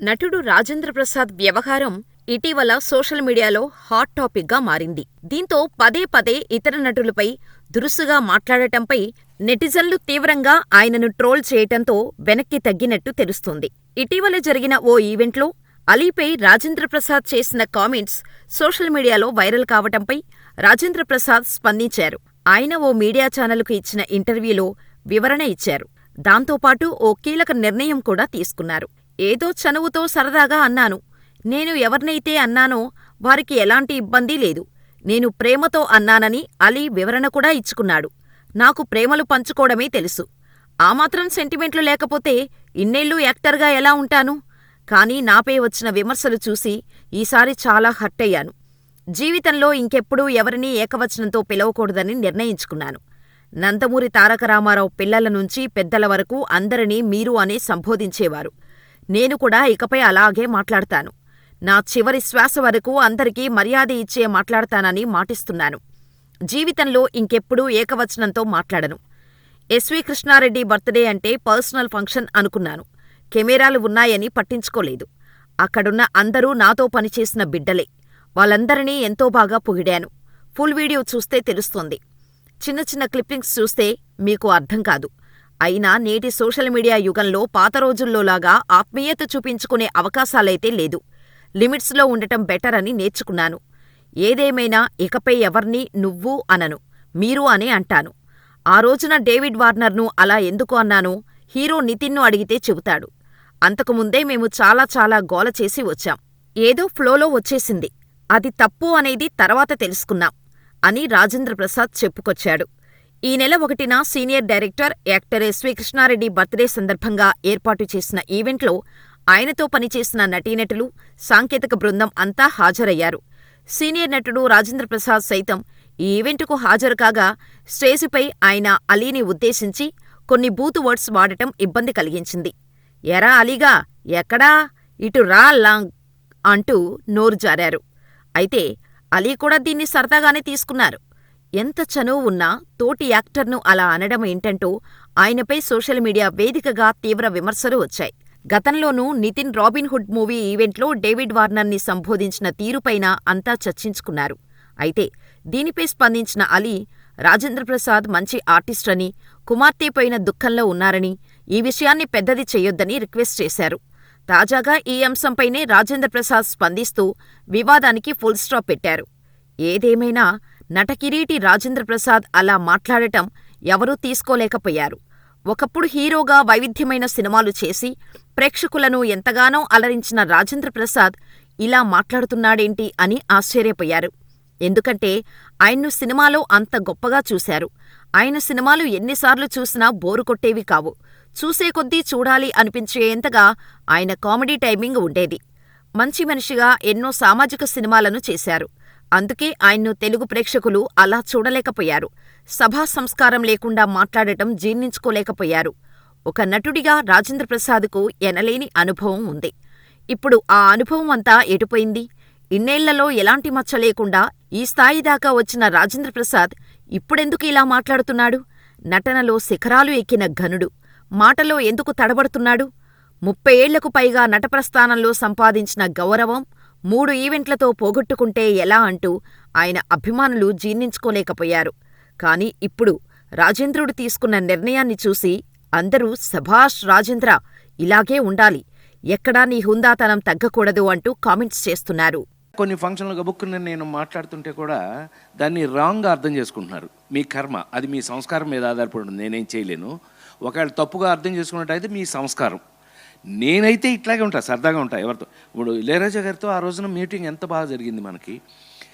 నటుడు రాజేంద్ర ప్రసాద్ వ్యవహారం ఇటీవల సోషల్ మీడియాలో హాట్ టాపిక్గా మారింది. దీంతో పదే పదే ఇతర నటులపై దురుసుగా మాట్లాడటంపై నెటిజన్లు తీవ్రంగా ఆయనను ట్రోల్ చేయటంతో వెనక్కి తగ్గినట్టు తెలుస్తోంది. ఇటీవల జరిగిన ఓ ఈవెంట్లో అలీపై రాజేంద్ర ప్రసాద్ చేసిన కామెంట్స్ సోషల్ మీడియాలో వైరల్ కావటంపై రాజేంద్ర ప్రసాద్ స్పందించారు. ఆయన ఓ మీడియా ఛానల్కు ఇచ్చిన ఇంటర్వ్యూలో వివరణ ఇచ్చారు. దాంతోపాటు ఓ కీలక నిర్ణయం కూడా తీసుకున్నారు. ఏదో చనువుతో సరదాగా అన్నాను. నేను ఎవర్నైతే అన్నానో వారికి ఎలాంటి ఇబ్బందీ లేదు. నేను ప్రేమతో అన్నానని అలీ వివరణ కూడా ఇచ్చుకున్నాడు. నాకు ప్రేమలు పంచుకోవడమే తెలుసు. ఆ మాత్రం సెంటిమెంట్లు లేకపోతే ఇన్నేళ్ళు యాక్టర్గా ఎలా ఉంటాను? కానీ నాపై వచ్చిన విమర్శలు చూసి ఈసారి చాలా హర్టయ్యాను. జీవితంలో ఇంకెప్పుడూ ఎవరినీ ఏకవచనంతో పిలవకూడదని నిర్ణయించుకున్నాను. నందమూరి తారక రామారావు పిల్లల నుంచి పెద్దల వరకు అందరినీ మీరు అనే సంబోధించేవారు. నేను కూడా ఇకపై అలాగే మాట్లాడతాను. నా చివరి శ్వాస వరకు అందరికీ మర్యాద ఇచ్చే మాట్లాడతానని మాటిస్తున్నాను. జీవితంలో ఇంకెప్పుడూ ఏకవచనంతో మాట్లాడను. ఎస్వి కృష్ణారెడ్డి బర్త్డే అంటే పర్సనల్ ఫంక్షన్ అనుకున్నాను. కెమెరాలు ఉన్నాయని పట్టించుకోలేదు. అక్కడున్న అందరూ నాతో పనిచేసిన బిడ్డలే. వాళ్ళందరినీ ఎంతో బాగా పొగిడాను. ఫుల్ వీడియో చూస్తే తెలుస్తుంది. చిన్న చిన్న క్లిప్పింగ్స్ చూస్తే మీకు అర్థం కాదు. అయినా నేటి సోషల్ మీడియా యుగంలో పాత రోజుల్లోలాగా ఆత్మీయత చూపించుకునే అవకాశాలైతే లేదు. లిమిట్స్లో ఉండటం బెటర్ అని నేర్చుకున్నాను. ఏదేమైనా ఇకపై ఎవర్నీ నువ్వు అనను. మీరు అనే అంటాను. ఆ రోజున డేవిడ్ వార్నర్ను అలా ఎందుకు అన్నానో హీరో నితిన్ను అడిగితే చెబుతాడు. అంతకుముందే మేము చాలా చాలా గోల చేసి వచ్చాం. ఏదో ఫ్లోలో వచ్చేసింది. అది తప్పు అనేది తర్వాత తెలుసుకున్నాం అని రాజేంద్ర ప్రసాద్ చెప్పుకొచ్చాడు. ఈ నెల ఒకటిన senior director, actor S V Krishna Reddy birthday సందర్భంగా ఏర్పాటు చేసిన ఈవెంట్లో ఆయనతో పనిచేసిన నటీనటులు, సాంకేతిక బృందం అంతా హాజరయ్యారు. సీనియర్ నటుడు రాజేంద్ర ప్రసాద్ సైతం ఈ ఈవెంటుకు హాజరు కాగా స్టేజిపై ఆయన అలీని ఉద్దేశించి కొన్ని బూతు వర్డ్స్ వాడటం ఇబ్బంది కలిగించింది. ఎరా అలీగా ఎక్కడా? ఇటు రా లాంగ్ అంటూ నోరు జారారు. అయితే అలీ కూడా దీన్ని సరదాగానే తీసుకున్నారు. ఎంత చనువు ఉన్నా తోటి యాక్టర్ను అలా అనడం ఏంటంటూ ఆయనపై సోషల్ మీడియా వేదికగా తీవ్ర విమర్శలు వచ్చాయి. గతంలోనూ నితిన్ రాబిన్ హుడ్ మూవీ ఈవెంట్లో డేవిడ్ వార్నర్ని సంబోధించిన తీరుపైన అంతా చర్చించుకున్నారు. అయితే దీనిపై స్పందించిన అలీ రాజేంద్ర ప్రసాద్ మంచి ఆర్టిస్ట్ అని, కుమార్తె పోయిన దుఃఖంలో ఉన్నారని, ఈ విషయాన్ని పెద్దది చెయ్యొద్దని రిక్వెస్ట్ చేశారు. తాజాగా ఈ అంశంపైనే రాజేంద్ర ప్రసాద్ స్పందిస్తూ వివాదానికి ఫుల్ స్టాప్ పెట్టారు. ఏదేమైనా నటకిరీటి రాజేంద్రప్రసాద్ అలా మాట్లాడటం ఎవరూ తీసుకోలేకపోయారు. ఒకప్పుడు హీరోగా వైవిధ్యమైన సినిమాలు చేసి ప్రేక్షకులను ఎంతగానో అలరించిన రాజేంద్రప్రసాద్ ఇలా మాట్లాడుతున్నాడేంటి అని ఆశ్చర్యపోయారు. ఎందుకంటే ఆయన్ను సినిమాలో అంత గొప్పగా చూశారు. ఆయన సినిమాలు ఎన్నిసార్లు చూసినా బోరు కొట్టేవి కావు. చూసే కొద్దీ చూడాలి అనిపించేంతగా ఆయన కామెడీ టైమింగ్ ఉండేది. మంచి మనిషిగా ఎన్నో సామాజిక సినిమాలను చేశారు. అందుకే ఆయన్ను తెలుగు ప్రేక్షకులు అలా చూడలేకపోయారు. సభా సంస్కారం లేకుండా మాట్లాడటం జీర్ణించుకోలేకపోయారు. ఒక నటుడిగా రాజేంద్ర ప్రసాద్కు ఎనలేని అనుభవం ఉంది. ఇప్పుడు ఆ అనుభవం అంతా ఎటుపోయింది? ఇన్నేళ్ళలో ఎలాంటి మచ్చ లేకుండా ఈ స్థాయి దాకా వచ్చిన రాజేంద్ర ప్రసాద్ ఇప్పుడెందుకు ఇలా మాట్లాడుతున్నాడు? నటనలో శిఖరాలు ఎక్కిన ఘనుడు. మాటలో ఎందుకు తడబడుతున్నాడు? ముప్పై ఏళ్ళకు పైగా నటప్రస్థానంలో సంపాదించిన గౌరవం మూడు ఈవెంట్లతో పోగొట్టుకుంటే ఎలా అంటూ ఆయన అభిమానులు జీర్ణించుకోలేకపోయారు. కానీ ఇప్పుడు రాజేంద్రుడు తీసుకున్న నిర్ణయాన్ని చూసి అందరూ శభాష్ రాజేంద్ర ఇలాగే ఉండాలి. ఎక్కడా నీ హుందాతనం తగ్గకూడదు అంటూ కామెంట్స్ చేస్తున్నారు. కొన్ని ఫంక్షన్లు గబుక్కుని నేను మాట్లాడుతుంటే కూడా దాన్ని రాంగ్గా అర్థం చేసుకుంటున్నారు మీ కర్మ అది మీ సంస్కారం మీద ఆధారపడి ఉంటుంది నేనేం చేయలేను ఒకవేళ తప్పుగా అర్థం చేసుకున్నట్టయితే మీ సంస్కారం నేనైతే ఇట్లాగే ఉంటా సరదాగా ఉంటా ఎవరితో. ఇప్పుడు ఇళయరాజా గారితో ఆ రోజున మీటింగ్ ఎంత బాగా జరిగింది మనకి?